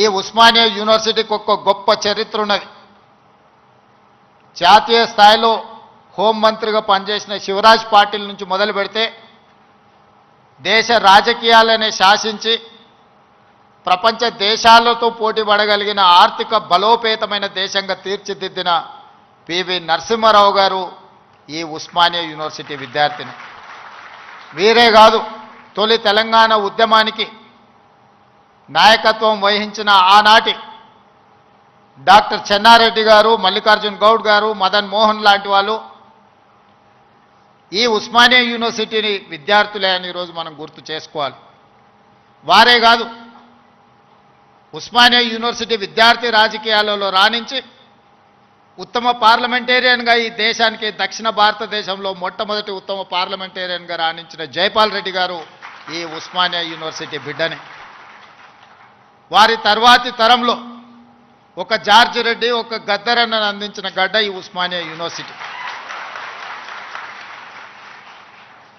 ఈ ఉస్మానియా యూనివర్సిటీకి ఒక గొప్ప చరిత్ర ఉన్నది. జాతీయ స్థాయిలో హోంమంత్రిగా పనిచేసిన శివరాజ్ పాటిల్ నుంచి మొదలు పెడితే దేశ రాజకీయాలనే శాసించి ప్రపంచ దేశాలతో పోటీ పడగలిగిన ఆర్థిక బలోపేతమైన దేశంగా తీర్చిదిద్దిన పివి నరసింహారావు గారు ఈ ఉస్మానియా యూనివర్సిటీ విద్యార్థిని. వీరే కాదు తొలి తెలంగాణ ఉద్యమానికి నాయకత్వం వహించిన ఆనాటి డాక్టర్ చెన్నారెడ్డి గారు మల్లికార్జున్ గౌడ్ గారు మదన్ మోహన్ లాంటి వాళ్ళు ఈ ఉస్మానియా యూనివర్సిటీని విద్యార్థులే అని ఈరోజు మనం గుర్తు చేసుకోవాలి. వారే కాదు ఉస్మానియా యూనివర్సిటీ విద్యార్థి రాజకీయాలలో రాణించి ఉత్తమ పార్లమెంటేరియన్గా ఈ దేశానికి దక్షిణ భారతదేశంలో మొట్టమొదటి ఉత్తమ పార్లమెంటేరియన్గా రాణించిన జైపాల్ రెడ్డి గారు ఈ ఉస్మానియా యూనివర్సిటీ బిడ్డని. వారి తర్వాతి తరంలో ఒక జార్జి రెడ్డి ఒక గద్దరన్నను అందించిన గడ్డ ఈ ఉస్మానియా యూనివర్సిటీ.